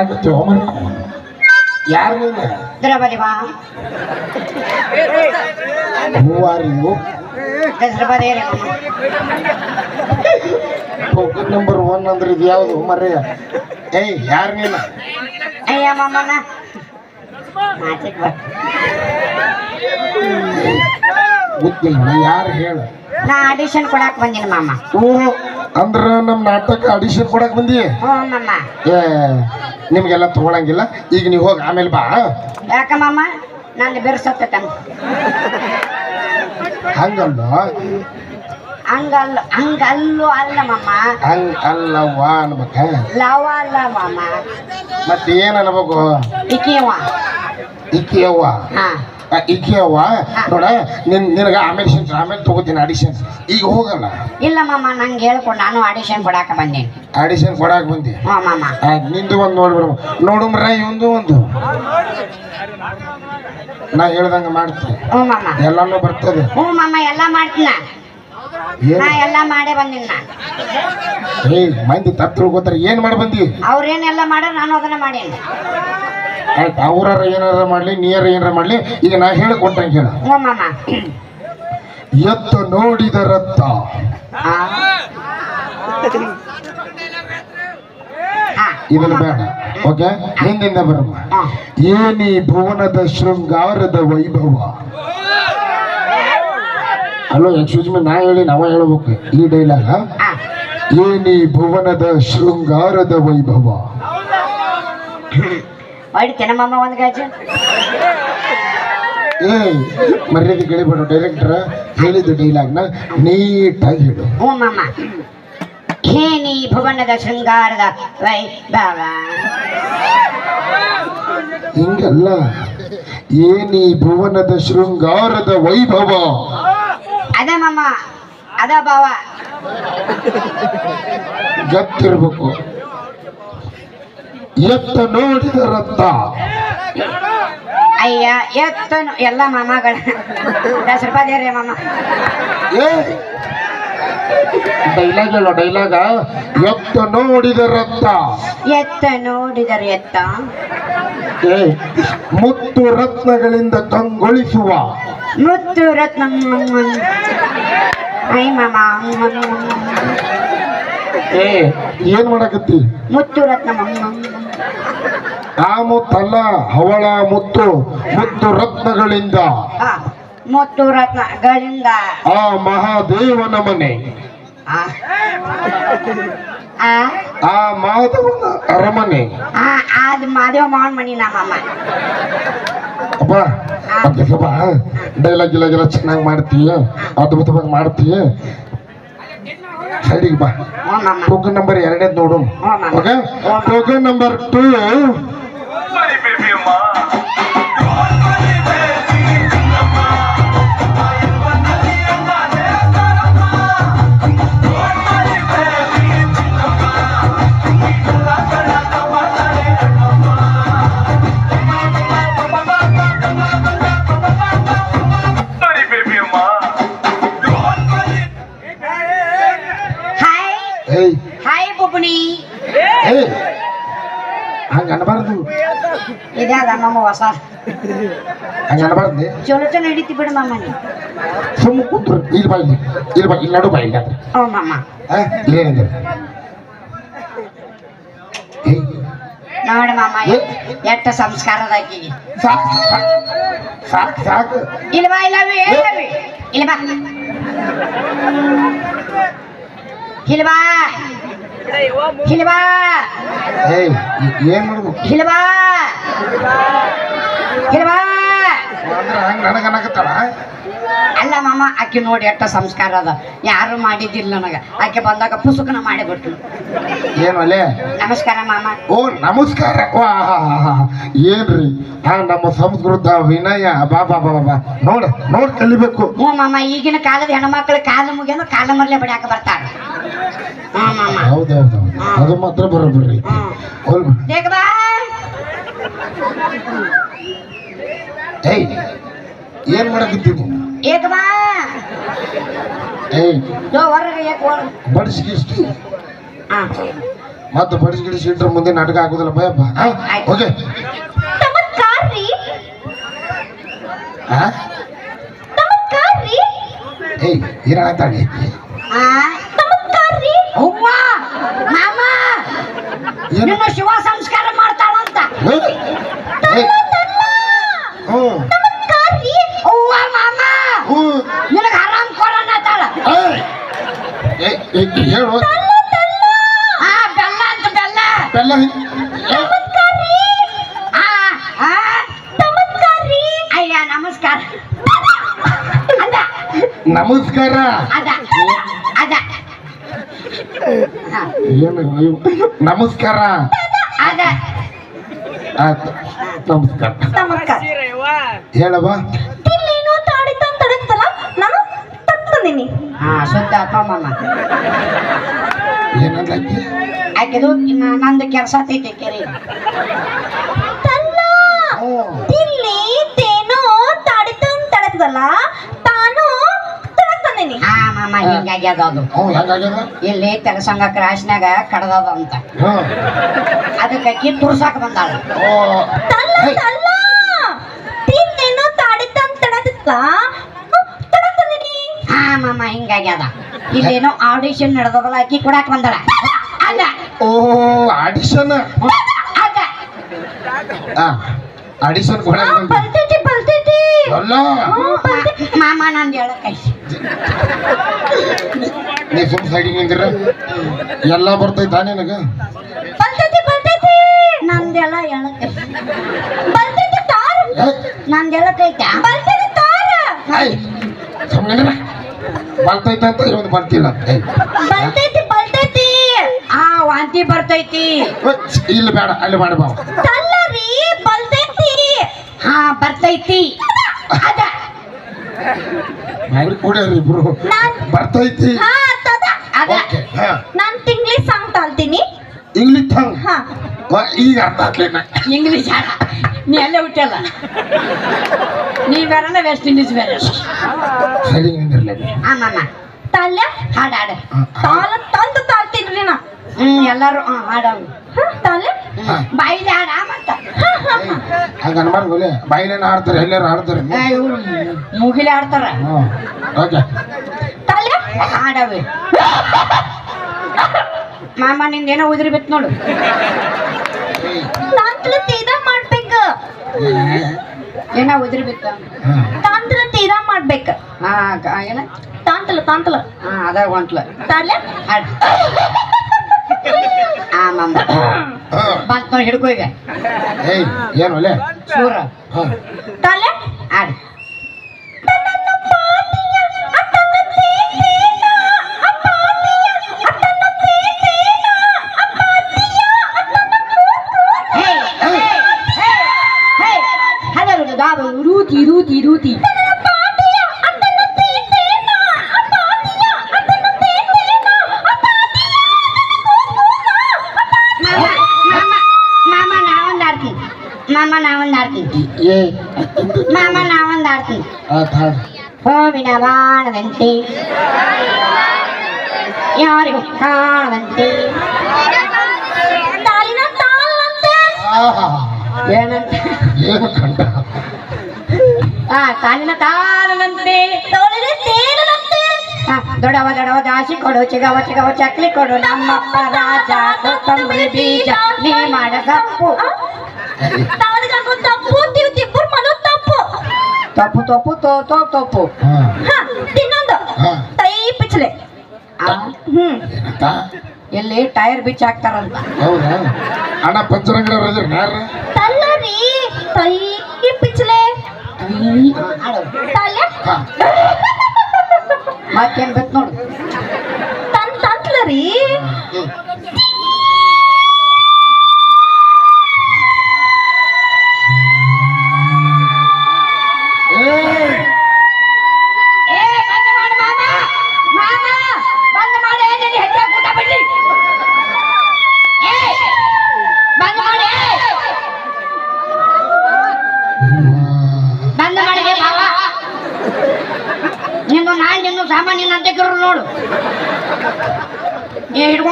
ಏ ಏನನ್ನಾಗತ್ತೆ ಹೋಮರಿ ಯಾರು ನೀನು ದ್ರೌಪದಿ ಬಾ ಹೂವಾರಿಯು ಟೋಕನ್ ನಂಬರ್ ಒನ್ ಅಂದ್ರೆ ಇದು ಯಾವುದು? ಮರ್ಯ ಏಯ್ ಯಾರು ನೀನು? ಅಯ್ಯ ಮಮ್ಮನ ಮಾತಿಗೆ ಬಾ. ಗೊತ್ತಿಲ್ಲ ಯಾರು ಹೇಳು? ನಾ ಆಡಿಷನ್ ಕೊಡಾಕ್ ಬಂದಿನ ಮಾಮ. ಓ ಅಂದ್ರ ನಮ್ಮ ನಾಟಕ ಆಡಿಷನ್ ಕೊಡಕ್ ಬಂದಿ ಹ್ಞೂ ಮಮ್ಮ ಏ ನಿಮ್ಗೆಲ್ಲ ತಗೊಳಂಗಿಲ್ಲ? ಈಗ ನೀವು ಹೋಗಿ ಆಮೇಲೆ ಬಾ. ಯಾಕ ಮಾಮ? ನಂದು ಬಿರ್ಸತ್ತ ಹಂಗಲ್ಲ ಹಂಗಲ್ಲ ಹಂಗಲ್ಲೂ ಅಲ್ಲ ಮಾಮ. ಹಂಗ ಅಲ್ಲವ್ವ ಅನ್ಬೇಕ? ಲವ ಅಲ್ಲ ಮಾಮ. ಮತ್ತೆ ಏನ್ ಅನ್ಬೇಕು ಇಕಿಯವ ಇಕ್ಕಿ ಅವ್ವ? ಹಾ. ಇಕ್ಕಿ ಅವ್ವ ನೋಡ ನಿನ್ ನಿನಗ ಆಮೇಲೆ ಆಮೇಲೆ ತಗೋತೀನಿ ಆಡಿಷನ್ ಈಗ ಹೋಗಲ್ಲ? ಇಲ್ಲ ಮಾಮ ನಂಗೆ ಹೇಳ್ಕೊಂಡು ನಾನು ಆಡಿಷನ್ ಕೊಡಾಕ ಬಂದೆ ಆಡಿಷನ್ ಕೊಡಾಕ ಬಂದಿ? ನಿಂದು ಒಂದು ನೋಡ್ಬಿಡ ನೋಡುಮ್ರ ಇವಂದು ಒಂದು. ನಾ ಹೇಳ್ದಂಗ ಮಾಡ್ತೀನಿ. ಎಲ್ಲಾನು ಬರ್ತದೆ. ಹ್ಞೂ ಮಾಮ ಎಲ್ಲ ಮಾಡ್ತೀನ. ಎಲ್ಲ ಮಾಡೇ ನಾನು. ಏ ಮಂದಿ ತಪ್ಪು ತಿಳ್ಕೊತಾರ. ಏನ್ ಮಾಡಿ ಬಂದಿ? ಅವ್ರೇನೆಲ್ಲ ಮಾಡ್ಯಾರ ನಾನು ಅದನ್ನ ಮಾಡೇನಿ. ಆಯ್ತು ಅವ್ರಾರ ಏನಾರ ಮಾಡ್ಲಿ ನೀರ ಏನಾರ ಮಾಡ್ಲಿ ಈಗ ನಾ ಹೇಳಿ ಕೊಟ್ಟಂಗೆ ಹೇಳ. ಹ್ಞೂ ಮಾಮ. ಎತ್ತ ನೋಡಿದ ರತ್ತ ಇದನ್ನ ಬೇಡ. ಓಕೆ? ಹಿಂದಿಂದ ಬರಮ್ಮ. ಏನಿ ಭುವನದ ಶೃಂಗಾರದ ವೈಭವ? ಅಲ್ಲೋ ಎಕ್ಸ್ಕ್ಯೂಸ್ ಮೀ ನಾ ಹೇಳಿ ನಾವ ಹೇಳ್ಬೇಕು. ಈ ಡೈಲಾಗ ಏನಿ ಭುವನದ ಶೃಂಗಾರದ ವೈಭವ? ಹೊಡಿತೇನೆ ಮಾಮ ಒಂದು ಗಾಜು? ಏ ಮರ್ಯಾದೆ ಕೇಳಿಬಿಡು ಡೈರೆಕ್ಟರ್ ಹೇಳಿದ ಡೈಲಾಗ್ನ ನೀಟಾಗಿ ಹೇಳು. ಹ್ಞೂ ಮಾಮ. ಖೇನಿ ಭುವನದ ಶೃಂಗಾರದ ವೈಭವ. ಹಿಂಗಲ್ಲ ಏನಿ ಭುವನದ ಶೃಂಗಾರದ ವೈಭವ? ಅದ ಮಾಮ ಅದ ಭಾವ. ಗತ್ತಿರ್ಬೇಕು. ಎತ್ತ ನೋಡಿದ ರಕ್ತ ಅಯ್ಯ ಎತ್ತ ಎಲ್ಲ ಮಾಮಗಳ. ದಸ್ ರೂಪಾಯಿ ರೀ ಮಾಮ. ಏ ಡೈಲಾಗ್ ಹೇಳೋ ಡೈಲಾಗ ಎತ್ತ ನೋಡಿದ ರಕ್ತ ಎತ್ತ ನೋಡಿದರೆ ಎತ್ತ. ಏ ಮುತ್ತು ರತ್ನಗಳಿಂದ ಕಂಗೊಳಿಸುವ. ಮುತ್ತು ರತ್ನ ಐ ಮಾಮ ಏ ಏನ್ ಮಾಡಕತ್ತಿ? ಮುತ್ತು ರತ್ನ ಆ ಮುತ್ತಲ್ಲ ಹವಳ ಮುತ್ತು ಮುತ್ತು ರತ್ನಗಳಿಂದ. ಮುತ್ತು ರತ್ನಗಳಿಂದ. ಆ ಮಹಾದೇವನ ಮನೆ. ಆ. ಮಾಧವನ ಅರಮನೆ. ಮಾವನ್ ಮನಿ ನಮ್ಮಮ್ಮ. ಅಪ್ಪ ಅಪ್ಪ ಡೈಲಾಗ್ ಗಿಲಾಗ್ ಎಲ್ಲ ಚೆನ್ನಾಗಿ ಮಾಡ್ತೀಯ? ಅದ್ಭುತವಾಗಿ ಮಾಡ್ತೀಯ? ಸೈಡಿಗೆ ಬಾ. ಟೋಕನ್ ನಂಬರ್ ಎರಡನೇದು ನೋಡು. ಟೋಕನ್ ನಂಬರ್ ಟೂ ಹಾಯ್ ಮಾಮ ಹೊಸ. ಹಂಗ ಅನ್ಬಾರ್ದು ಚಲೋ ಚಲೋ ಹಿಡಿತಿ ಬಿಡು ಮಾಮ ನೀ. ಸುಮ್ಮ ಕೂತ್ರು ಇಲ್ಲಿ ಬಾ ಇಲ್ಲಿ ಇಲ್ಲಿ ಬಾ ಇಲ್ಲಿ ನಡು ಬಾ ಇಲ್ಲಿ ಹ್ಞೂ ಮಾಮ. ಏನಿದೆ ಏಯ್ ಮಾಮ ಎಷ್ಟು ಸಂಸ್ಕಾರದಾಗಿ ಸಾಕು. ಸಾಕು ಸಾಕು ಇಲ್ವಾ ಇಲ್ಲವಿ ಇಲ್ಲವಿ ಇಲ್ವಾ ಇಲ್ವಾ ಏನ್ ಮಾಡ್ಬೇಕು? ಹಂಗ ಅಲ್ಲ ಮಾಮ ಆಕೆ ನೋಡಿ ಎಟ್ಟ ಸಂಸ್ಕಾರ ಅದ. ಯಾರು ಮಾಡಿದ್ದಿಲ್ಲ ನನಗ. ಆಕೆ ಬಂದಾಗ ಪುಸ್ತಕನ ಮಾಡಿಬಿಟ್ರು ಏನು ಅಲ್ಲೇ ನಮಸ್ಕಾರ ಮಾಮ. ಓ ನಮಸ್ಕಾರ. ಏನ್ರಿ? ಹಾ ನಮ್ಮ ಸಂಸ್ಕೃತ ವಿನಯ. ಬಾಬಾ ಬಾಬಾ ನೋಡ ನೋಡ್ ಕಲಿಬೇಕು. ಹ್ಞೂ ಮಾಮ ಈಗಿನ ಕಾಲದ ಹೆಣ್ಮಕ್ಳ ಕಾಲ ಮುಗಿಯೋದು ಕಾಲ ಮರ್ಲೆ ಬಡಿಯಾಕ ಬರ್ತಾರ. ಹೌದೌದು ಅದು ಮಾತ್ರ ಬರೋಬ್ರಿ ಏಯ್ ಏನ್ ಮಾಡಕತ್ತೀನಿ ಏಯ್ ಯೋ ಹೊರಗೆ ಯಾಕೆ ಹೊರಗೆ ಬಡಿಸಿ ಗಿಡಿಸಿ ಮತ್ತೆ ಬಡಿಸಿ ಇಟ್ರ ಮುಂದೆ ನಾಟಕ ಆಗೋದಿಲ್ಲ ಭಯಪ್ಪ. ಓಕೆ ನಮಸ್ಕಾರ ರೀ ಹಾ ನಮಸ್ಕಾರ ರೀ ಏಯ್ ಏನಾಗ್ತಾಳೆ ಆ ನಮಸ್ಕಾರ ರೀ ಅವ್ವ ಮಾಮ ನಿನ್ನ ಶಿವ ಸಂಸ್ಕಾರ ಮಾಡ್ತಾಳಂತ. ನಿನಗೆ ಆರಾಮ್ ಏಯ್ ಹೇಳು. ಆ ಬೆಲ್ಲ ಅಂತ ಬೆಲ್ಲ. ಬೆಲ್ಲ ಅಯ್ಯ ನಮಸ್ಕಾರ. ನಮಸ್ಕಾರ. ಅದ ಹಾ, ಏನು ನೀವು? ನಮಸ್ಕಾರ. ಅದ. ಆಯ್ತು ನಮಸ್ಕಾರ. ನಮಸ್ಕಾರ. ಹೇಳವ ತಿನ್ನೇನು ತಡಕ್ತಲ್ಲ ನಾನು ಹಾ ಸುದ್ದ ಮಾಮ. ಏನಂದ್ಲಕ್ಕಿ ಆಕೆದು ಇನ್ನ ನಂದು ಕೆಲಸ ಐತಿ ಕೆರಿ. ತಲ್ಲ ತಿಲ್ಲಿ ತಾಡಿ ತಾಡಿತ ತಡಕ್ತಲ್ಲ ತಾನು ತಡಕ್ತಂದಿನಿ ಹಾ ಮಾಮ ಹಿಂಗಾಗ್ಯದ ಅದು. ಇಲ್ಲಿ ತೆಲಸಂಗ ಕ್ರಾಶ್ನಾಗ ಕಡದದ ಅಂತ. ಹ್ಞೂ ಅದಕ್ಕೆ ಅಕ್ಕಿ ತುರ್ಸಾಕ ಬಂದಾಳ. ಓ. ತಲ್ಲ ತಲ್ಲ! ತಿನ್ನೇನು ತಾಡಿತ ತಡಕ್ತಲ್ಲ ತಡಕ್ತಂದಿನಿ ಹಾ ಮಾಮ ಹಿಂಗಾಗ್ಯದ. ಇಲ್ಲೇನೋ ಆಡಿಷನ್ ನಡೆದದಲ್ಲ ಅಕ್ಕಿ ಕೊಡಾಕ ಬಂದಾಳ. ಅಲ್ಲ ಓ ಆಡಿಷನ್ ಆಡಿಷನ್ ಕೊಡಕ್ ಬಂದಿ ಬರ್ತೈತಿ ಬರ್ತೈತಿ ಅಲ್ಲ. ಮಾಮ ನಂದು ಹೇಳಕೈ ನೀ ಸುಮ್ ಸೈಡಿಗೆ ನಿಂದಿರ ಎಲ್ಲ ಬರ್ತೈತಾ ನಿನಗ? ಬರ್ತೈತಿ ಬರ್ತೈತಿ. ನಂದೆಲ್ಲ ಎಳಕ. ಬರ್ತೈತಿ ತಾರ. ನಂದೆಲ್ಲ ನಂದು ಹೇಳಕೈತಾ ಬರ್ತೈತಿ ತಾರ. ಸುಮ್ನೆ ಬರ್ತೈತೆ ಅಂತ ಇವನು ಬರ್ತಿಲ್ಲ. ಬರ್ತೈತಿ ಬರ್ತೈತಿ. ಆ ವಾಂತಿ ಬರ್ತೈತಿ. ಇಲ್ಲ ಬೇಡ ಅಲ್ಲಿ ಮಾಡಿ ಬಾವ. ತಲ್ಲರಿ ಬರ್ತೈತಿ. ಹಾ ಬರ್ತೈತಿ. ಅದ. ಇಬ್ರು. ನಾನ್ ಬರ್ತೈತಿ. ಹಾ ತದ. ಅದ ಓಕೆ ಹಾ. ನಾನ್ ತಿಂಗ್ಳಿ ಸಾಂಗ್ ತಾಳ್ತೀನಿ. ಇಂಗ್ಲಿಷ್ ಹಂಗ್ ಹಾ. ವಾ, ಈಗ ಅರ್ಥ ಆಗ್ಲೇನ ಇಂಗ್ಲಿಷ್ ಹಾಡ. ನೀ ಅಲ್ಲೇ ಹುಟ್ಟಲ್ಲ ನೀ ಬೇರೆಲ್ಲ ವೆಸ್ಟ್ ಇಂಡೀಸ್ ಬೇರೆ. ಹಾಡು ಹಾಡು. ತಾಳ ತಂದು ತಾಳ್ತೀನಿ ನಾ. ಹ್ಮ್ ಎಲ್ಲಾರು ಹಾ ಹಾಡವು ಹಾ ತಾಲ್ಯ ಹಾ. ಬಾಯಿಲೆ ಹಾಡ ಮತ್ತ ಹಂಗ ಅನ್ಬಾರ್ದು ಬಾಯಿಲೇನ ಆಡ್ತಾರೆ ಎಲ್ಲಾರು ಆಡ್ತಾರೆ ಇವ್ರು ಮುಗಿಲೆ ಆಡ್ತಾರ ಓಕೆ. ಹಾಡವೆ. ಮಾಮ ನಿಂದೇನೋ ಉದ್ರಿ ಬಿತ್ ನೋಡು. ತಾಂತ್ರ ತೀರಾ ಮಾಡ್ಬೇಕ. ಏನೋ ಉದ್ರಿ ಬಿತ್ತ? ತಾಂತ್ರ ತೀರಾ ಮಾಡ್ಬೇಕ. ಹಾ ಏನ? ತಾಂತಲ ತಾಂತಲ. ಹಾ ಅದ ಹೊಂಟ್ಲ ತಾಲ್ಯ ಹಾಡು. ಆ ಮಾಮ. ಬಂತ ಹಿಡ್ಕೊ ಈಗ. ಏಯ್ ಏನು ಅಲ್ಲೇ ಸೂರ. ಹಾಂ. ತಾಲ್ಯ ಹೂವಿನ ಬಾಣದಂತೆ ಯಾರಿಗೂ ಕಾಣದಂತೆ ತಾಲಿನ ತಾಳಂತೆ ಆಹಾ ಏನಂತ ಏನು ಕಂಡ ಆ ತಾಲಿನ ತಾಳದಂತೆ ತೋಳಿನ ತೇಲಂತೆ ಆ, ದೊಡವ ದೊಡವ ದಾಸಿ ಕೊಡು ಚಿಗವ ಚಿಗವ ಚಕ್ಲಿ ಕೊಡು ನಮ್ಮಪ್ಪ ರಾಜ ಕೊತ್ತಂಬರಿ ಬೀಜ ನೀ ಮಾಡ ತಪ್ಪು ತಾಳಿಗಾಗೋ ತಪ್ಪು ತಪ್ಪು ತಪ್ಪು ತೋ ತೋ ತಪ್ಪು. ಹಾ. ಇನ್ನೊಂದು. ಹಾಂ. ತೈ ಪಿಚ್ಲೆ ಆ, ಹ್ಮ್. ಇಲ್ಲಿ ಟೈರ್ ಬಿಚ್ಚ ಹಾಕ್ತಾರಂತ. ಹೌದಾ? ಅಣ್ಣ ಪಂಚರಂಗಡ ರಜರ್ ಯಾರು? ತಲ್ಲರಿ. ತೈ ಪಿಚ್ಲೆ ಹಾಡು ತಾಲ್ಯ ಹಾಂ. ಮತ್ತೇನ್ ಬೇಕು ನೋಡು.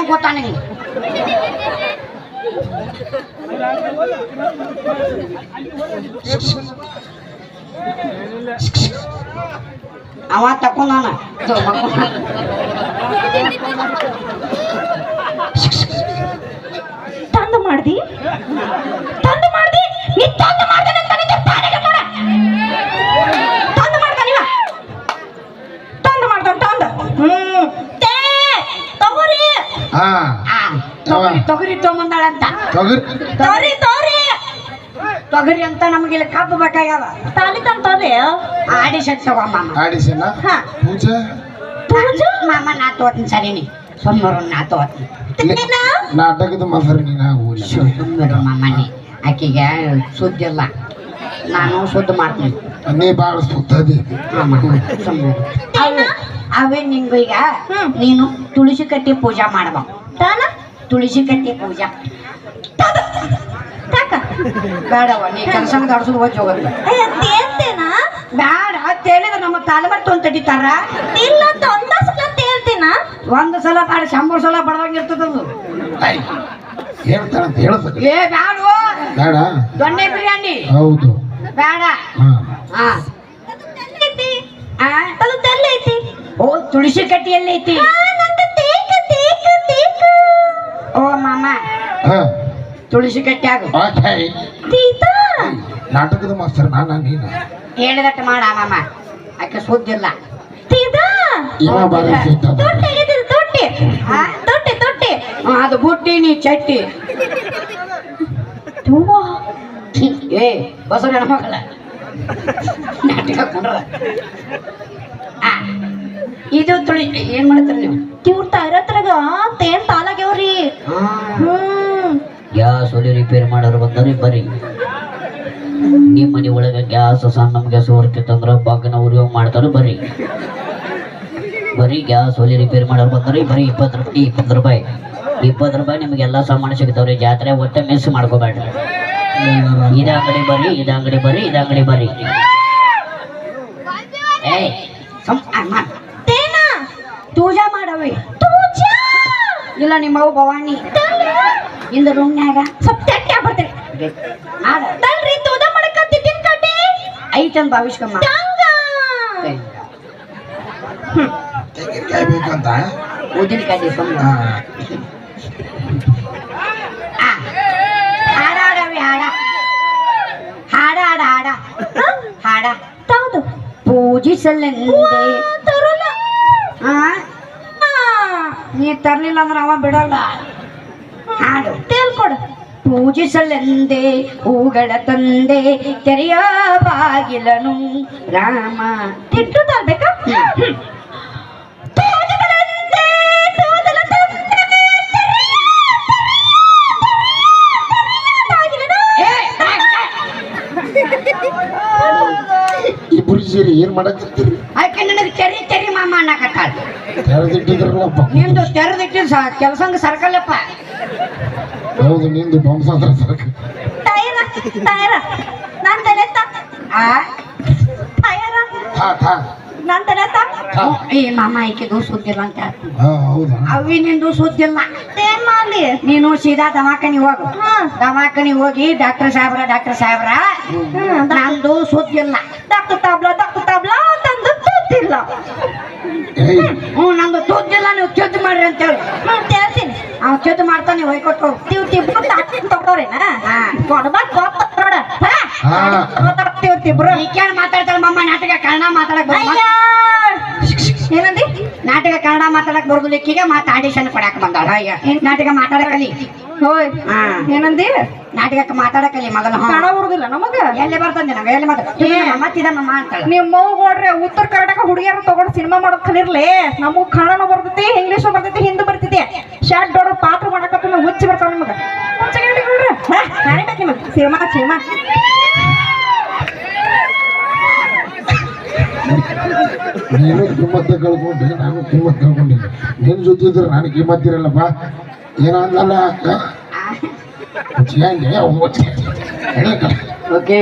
ನೀ ಹಿಡ್ಕೊಂಡ್ ಕೂತಾನ ಹಿಂಗೆ ಅವ ತಕೊಂಡಾನ ತಂದು ಮಾಡ್ದಿ? ತಂದು ತೊಗರಿ ತೊಗರಿ ತೊಗೊಂಬಂದಾಳಂತ ತೊಗರಿ? ತೋರಿ ತೋರಿ ತೊಗರಿ ಅಂತ ನಮಗೆ ಇಲ್ಲಿ ಕಬ್ಬು ಬೇಕಾಗ್ಯಾವ. ತಾಲಿ ತಂದು ತೋರಿ ಆಡಿಷನ್ ಹಾ. ಪೂಜೆ? ಪೂಜಾ? ಮಾಮ ನಾ ತೋತೀನಿ ಸರಿನಿ. ಸೊಮ್ಮರು ನಾ ತೋತೀನಿ. ನೀನ ನಾಟಕದ ಮಸರು ನೀನ ಹೋಗ್ಲಿ ಸೊಮ್ಮರು ಮಾಮನಿ ಆಕಿಗೆ ಸುದ್ದಿ ಇಲ್ಲ. ನಾನು ಶುದ್ಧ ಮಾಡ್ತೀನಿ. ನೀ ಭಾಳ ಸುಮ್ಮನೆ ಅವೇ ನಿಂಗೀಗ ನಿಂಗ ಈಗ ಹ್ಮ್. ನೀನು ತುಳಸಿ ಕಟ್ಟಿ ಪೂಜಾ ಮಾಡ್ಬೇಕು. ತಾನ? ತುಳಸಿ ಕಟ್ಟಿ ಪೂಜಾ ಬೇಡವ ನೀ ದಡ್ಸೋದು ಹೋಗಿ ತೇಲ್ತೇನ ಬೇಡ ನಮ್ಮ ಅಂತ ತಡಿತಾರ. ಇಲ್ಲ ಅಂತ ಒಂದ ಸಲ ತೇಲ್ತೀನ ಒಂದು ಸಲ ಬೇಡ ಶಂಬರ್ ಸಲ ಬಡದಂಗ ಇರ್ತದದು ಹೇಳ್ತಾರಂತ ಹೇಳ್ತಾರೆ ಏ ಬ್ಯಾಡ. ಬೇಡ. ದೊಣ್ಣೆ ಬಿರಿಯಾನಿ. ಹೌದು. ಬೇಡ. ಹಾ? ಅದು ಓ ತುಳಸಿ ಕಟ್ಟಿ ಎಲ್ಲಿ ಐತಿ ಆ, ನಂದು ತೇಕ ತೇಕ ತೇಕ ಓ ಮಾಮ. ಹಾ. ತುಳಸಿ ಕಟ್ಟಿ ಆ ತೀತಾ ನಾಟಕದ ಮಾಸ್ತರ್ ನಾನ ನೀನ. ಹೇಳಿದಟ್ಟು ಮಾಡ ಮಾಮ. ಆಕೆ ಸುದ್ದಿಲ್ಲ. ತೀತಾ ಬಾರಿ ತೊಟ್ಟಿ ಆಗಿದ್ದು ತೊಟ್ಟಿ. ಆ? ತೊಟ್ಟಿ ಅದು ಬುಟ್ಟಿ ನೀ ಚಟ್ಟಿ. ಏ ಬಸವ ಹೆಣ್ಮಕ್ಳ ನಾಟಕ ಕೊಂಡ್ರ. ಇದು ತುಳಿ ಏನ್ ಮಾಡ್ತೀರಿ ನೀವು? ಇವ್ರ ತಾಯಿರತ್ರಾಗ ತೇನ್ ತಾಲಾಗ್ಯವ್ರಿ? ಹ್ಮ್. ಗ್ಯಾಸ್ ಒಲಿ ರಿಪೇರ್ ಮಾಡೋರು ಬಂದರೆ ಬರ್ರಿ ನಿಮ್ಮ ಮನೆ ಒಳಗೆ ಗ್ಯಾಸ್ ಸಣ್ಣ ಗ್ಯಾಸ್ ಹೊರ್ತಿತ್ತಂದ್ರ ಬಗ್ಗನ ಉರಿಯೋ ಮಾಡ್ತಾರ ಬರ್ರಿ ಬರೀ ಗ್ಯಾಸ್ ಒಲಿ ರಿಪೇರ್ ಮಾಡೋರು ಬಂದ್ರಿ ಬರೀ ಇಪ್ಪತ್ತು ರೂಪಾಯಿ ಇಪ್ಪತ್ತು ರೂಪಾಯಿ. ಇಪ್ಪತ್ತು ರೂಪಾಯಿ ನಿಮ್ಗೆ ಎಲ್ಲ ಸಾಮಾನು ಸಿಗ್ತಾವ್ರಿ. ಜಾತ್ರೆ ಒಟ್ಟೆ ಮಿಸ್ ಮಾಡ್ಕೋಬೇಡ್ರಿ. ಇದ ಅಂಗಡಿ ಬರ್ರಿ ಇದ ಅಂಗಡಿ ಬರ್ರಿ ಇದ ಅಂಗಡಿ ಬರ್ರಿ ಏಯ್ ಸಂ ಆ, ಮಾಡ್. ತೇನ ಪೂಜಾ ಮಾಡವಿ ತೂಜಾ ಇಲ್ಲ ನಿಮ್ಮ ಭವಾನಿ. ಇಂದ ರೂಮ್ನ್ಯಾಗ ಸ್ವಲ್ಪ ತಟ್ಟಿ ಆಗ್ಬಿಡ್ತೀನಿ ಮಾಡ ತಲ್ರಿ ತೂದ ಮಾಡಕತ್ತಿದ್ದೀನಿ ಭಾವಿಸ್ಕಮ್ಮ ಹಾಡ ತೆಂಗಿನಕಾಯಿ ಬೇಕಂತ ಹಾ. ಹಾಡ ಹಾಡ ಹಾಡ. ಹಾಡ ಹಾಡ ಹಾಡ. ಹೌದು ಪೂಜಿಸಲೆಂದೇ. ತರೋಲ್ಲ ಆ? ನೀ ತರ್ಲಿಲ್ಲ ಅಂದ್ರೆ ಅವ ಬಿಡಲ್ಲ. ಹಾಡು. ತೇಲ್ಕೊಡು ಪೂಜಿಸಲೆಂದೇ ಹೂಗಳ ತಂದೆ ತೆರೆಯ ಬಾಗಿಲನು ರಾಮ. ತಿಟ್ಟು ತರ್ಬೇಕಾ? ಇಬ್ರು ಸೇರಿ ಏನ್ ಮಾಡಕತ್ತೀರಿ ಆಕೆ ನನಗೆ ತೆರಿ ತೆರಿ ಮಾಮ ಅನ್ನಕತ್ತಾಳ ತೆರೆದಿಟ್ಟಿದ್ರಲ್ಲಪ್ಪ ನಿಂದು ತೆರೆದಿಟ್ಟು ಕೆಲಸಂಗ ಸರ್ಕಲ್ಲಪ್ಪ. ಹೌದು ನಿಂದು ಬಂಸಾದ್ರ ಸಾಕು ಟೈರ ಟೈರ ನಾನ್. ಆ? ಟಯರ. ಹಾ ನಾನ್. ಥಾ. ಏ ಮಾಮ ಆಕೆದು ಸುದ್ದಿಲ್ಲ ಅಂತ ಹಾ ಹೌದಾ? ಅವಿ ನಿಂದು ಸುದ್ದಿಲ್ಲ ಏನ್ ಮಾಡ್ಲಿ? ನೀನು ಸೀದಾ ದವಾಖಾನಿ ಹೋಗು. ಹಾ. ದವಾಖಾನಿ ಹೋಗಿ ಡಾಕ್ಟರ್ ಸಾಹೇಬ್ರ ಡಾಕ್ಟರ್ ಸಾಹೇಬ್ರ ನಂದು ಸುದ್ದಿಲ್ಲ ಡಾಕ್ಟರ್ ತಾಬ್ಲಾ ಡಾಕ್ಟರ್ ತಾಬ್ಲಾ ತಂದು ಏಯ್ ಹ್ಞೂ ನಂದು ತೂತಿಲ್ಲ ನೀವು ಚುದ್ದು ಮಾಡ್ರಿ ಅಂತೇಳಿ ಹೇಳಿ. ತೇಳ್ತೀನಿ ಅವ್ ಚುದ್ದು ಮಾಡ್ತಾನೆ ಹೊಯ್ಕೊಟ್ಟು ತಿವ್ ತಿಬ್ರು ತಾಕಿನ್ ತಗೋರೇನ ನೋಡ. ಗೊತ್ತಾಗ್ತೀವ್ ತಿಬ್ರು ಈಕೇನ್ ಮಾತಾಡ್ತಾಳೆ ಮಮ್ಮ ನಾಟಕ ಕನ್ನಡ ಮಾತಾಡಕ್ ಏನಂದಿ? ನಾಟಕ ಕನ್ನಡ ಮಾತಾಡಕ್ ಬರ್ದು ಈಕಿಗೆ ಮಾತು ಆಡಿಷನ್ ಕೊಡಕ್ ಬಂದಾಳ. ನಾಟಕ ಮಾತಾಡಕಲಿ ಹೋಯ್ ಹಾ. ಏನಂದಿ? ನಾಟಕಕ್ಕೆ ಮಾತಾಡಕಲಿ ಮೊದಲು ಹ್ಞೂ. ಕನ್ನಡ ಬರುದಿಲ್ಲ ನಮಗ? ಎಲ್ಲಿ ಬರ್ತಂದೆ ನಮಗೆ ಎಲ್ಲಿ ಮಾತಾಡ ಮತ್ತಿದಮ್ಮ ಅಂತಾಳ ನಿಮ್ ಮವ್ ನೋಡ್ರಿ ಉತ್ತರ ಕರ್ನಾಟಕ ಹುಡುಗಿಯರು ತಗೊಂಡ್ ಸಿನಿಮಾ ಮಾಡೋದ್ ಕಲಿರ್ಲಿ? ನಮಗ್ ಕನ್ನಡ ಬರ್ತೈತಿ ಇಂಗ್ಲಿಷ್ ಬರ್ತೈತಿ ಹಿಂದಿ ಬರ್ತೈತಿ. ಶಾರ್ಟ್ ದೊಡ್ಡ ಪಾತ್ರ ಮಾಡಕತ್ತ ಹುಚ್ಚಿ ಬರ್ತಾವ ನಿಮಗ. Cinema cinema. ನೀನು ಕಿಮ್ಮತ್ತ ಕಳ್ಕೊಂಡೆ ನಾನು ಕಿಮ್ಮತ್ ಕಳ್ಕೊಂಡಿದ್ದೆ. ನಿನ್ ಜೊತೆ ಇದ್ರೆ ನಾನು ಕಿಮ್ಮತ್ತಿರಲ್ಲಪ್ಪ. ಏನಂದಲ್ಲ ಅಕ್ಕ ಹೆಂಗೆ ಓಕೆ